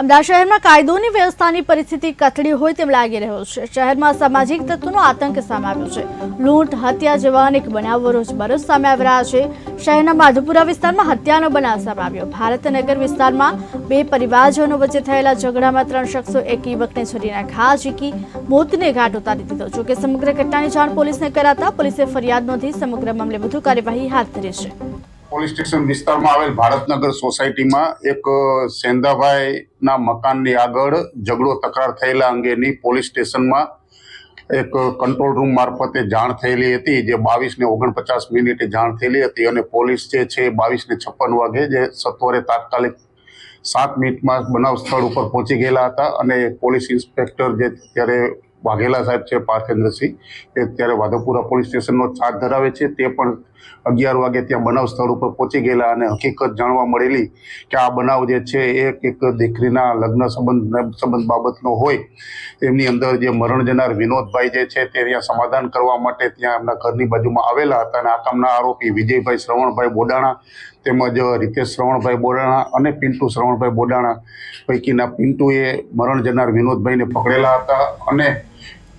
અમદાવાદ શહેરમાં કાયદોની વ્યવસ્થાની પરિસ્થિતિ કથળી હોય તેમ લાગી રહ્યું છે. શહેરમાં સામાજિક તત્વોનો આતંક સામે છે. લૂંટ, હત્યા જેવા અનેક બનાવો રોજબરોજ સામે આવી રહ્યા છે. શહેરના માધુપુરા વિસ્તારમાં હત્યાનો બનાવ સામે ભારતનગર વિસ્તારમાં બે પરિવારજનો વચ્ચે થયેલા ઝઘડામાં ત્રણ શખ્સો એક યુવકને છરીના ઘા ઝીકી મોતને ઘાટ ઉતારી દીધો. જોકે સમગ્ર ઘટનાની જાણ પોલીસને કરાતા પોલીસે ફરિયાદ નોંધી સમગ્ર મામલે વધુ કાર્યવાહી હાથ ધરી છે. પોલીસ સ્ટેશન વિસ્તારમાં આવેલ ભારતનગર સોસાયટીમાં એક સેંધાભાઈના મકાનની આગળ ઝઘડો તકરાર થયેલા અંગેની પોલીસ સ્ટેશનમાં એક કંટ્રોલ રૂમ મારફતે જાણ થયેલી હતી, જે બાવીસ ને ઓગણપચાસ મિનિટે જાણ થયેલી હતી અને પોલીસ જે છે બાવીસ ને છપ્પન વાગે જે સત્વરે તાત્કાલિક સાત મિનિટમાં બનાવ સ્થળ ઉપર પહોંચી ગયેલા હતા અને પોલીસ ઇન્સ્પેક્ટર જે ત્યારે વાઘેલા સાહેબ છે પાર્થેન્દ્રસિંહ, એ ત્યારે વાધોપુરા પોલીસ સ્ટેશનનો ચાર્જ ધરાવે છે, તે પણ અગિયાર વાગે ત્યાં બનાવ સ્થળ ઉપર પહોંચી ગયેલા અને હકીકત જાણવા મળેલી કે આ બનાવ જે છે એક એક દીકરીના લગ્ન સંબંધ સંબંધ બાબતનો હોય. એમની અંદર જે મરણ જનાર વિનોદભાઈ જે છે, તે ત્યાં સમાધાન કરવા માટે ત્યાં એમના ઘરની બાજુમાં આવેલા હતા અને આ કામના આરોપી વિજયભાઈ શ્રવણભાઈ બોડાણા તેમજ રીતેશ શ્રવણભાઈ બોડાણા અને પિન્ટુ શ્રવણભાઈ બોડાણા પૈકીના પિન્ટુએ મરણ જનાર વિનોદભાઈને પકડેલા હતા અને